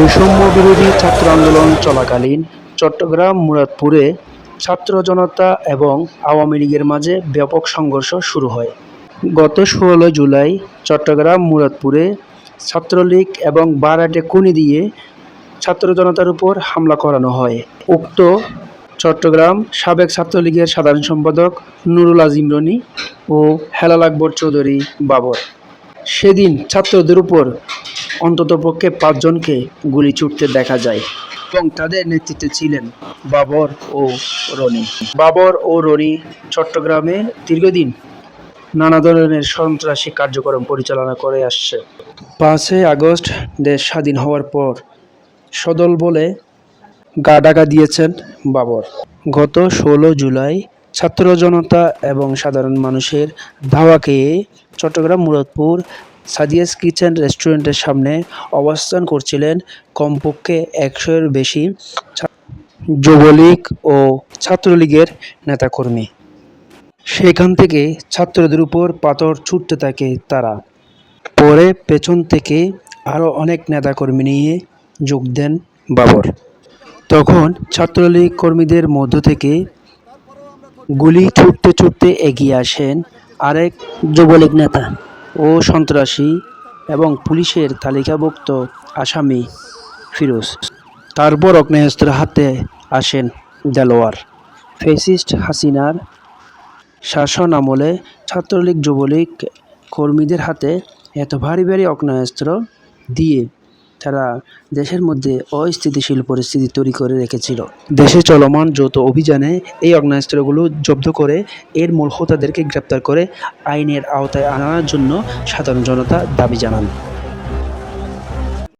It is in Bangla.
বৈষম্য বিরোধী ছাত্র আন্দোলন চলাকালীন চট্টগ্রাম, মুরাদপুরে ছাত্র জনতা এবং আওয়ামী লীগের মাঝে ব্যাপক সংঘর্ষ শুরু হয়। গত ষোলো জুলাই চট্টগ্রাম, মুরাদপুরে ছাত্রলীগ এবং বারাটে কুনি দিয়ে ছাত্র জনতার উপর হামলা করানো হয়। উক্ত চট্টগ্রাম সাবেক ছাত্রলীগের সাধারণ সম্পাদক নুরুল আজিম রনি ও হেলাল আকবর চৌধুরী বাবর। সেদিন ছাত্রদের উপর অন্ততপক্ষে পাঁচজনকে গুলি ছুটতে দেখা যায় এবং তাদের নেতৃত্বে ছিলেন বাবর ও রনি। বাবর ও রনি চট্টগ্রামে দীর্ঘদিন নানা ধরনের সন্ত্রাসী কার্যক্রম পরিচালনা করে আসছে। পাঁচই আগস্ট দেশ স্বাধীন হওয়ার পর সদল বলে গা ডাকা দিয়েছেন বাবর। গত ষোলো জুলাই ছাত্র জনতা এবং সাধারণ মানুষের ধাওয়া খেয়ে চট্টগ্রাম, মুরাদপুর, সাদিয়াস কিচেন রেস্টুরেন্টের সামনে অবস্থান করছিলেন কমপক্ষে একশোর বেশি যুবলীগ ও ছাত্রলীগের নেতাকর্মী। সেখান থেকে ছাত্রদের উপর পাথর ছুটতে থাকে তারা। পরে পেছন থেকে আরও অনেক নেতাকর্মী নিয়ে যোগ দেন বাবর। তখন ছাত্রলীগ কর্মীদের মধ্য থেকে গুলি ছুটতে ছুটতে এগিয়ে আসেন আরেক যুবলীগ নেতা ও সন্ত্রাসী এবং পুলিশের তালিকাভুক্ত আসামি ফিরোজ। তারপর অগ্নেয়াস্ত্র হাতে আসেন দেলোয়ার। ফেসিস্ট হাসিনার শাসন আমলে ছাত্রলীগ যুবলীগ কর্মীদের হাতে এত ভারী ভারী অগ্নেয়াস্ত্র দিয়ে তারা দেশের মধ্যে অস্থিতিশীল পরিস্থিতি তৈরি করে রেখেছিল। দেশে চলমান যৌথ অভিযানে এই অগ্নাস্ত্রগুলো জব্দ করে এর মূল হোতাদেরকে গ্রেপ্তার করে আইনের আওতায় আনার জন্য সাধারণ জনতা দাবি জানান।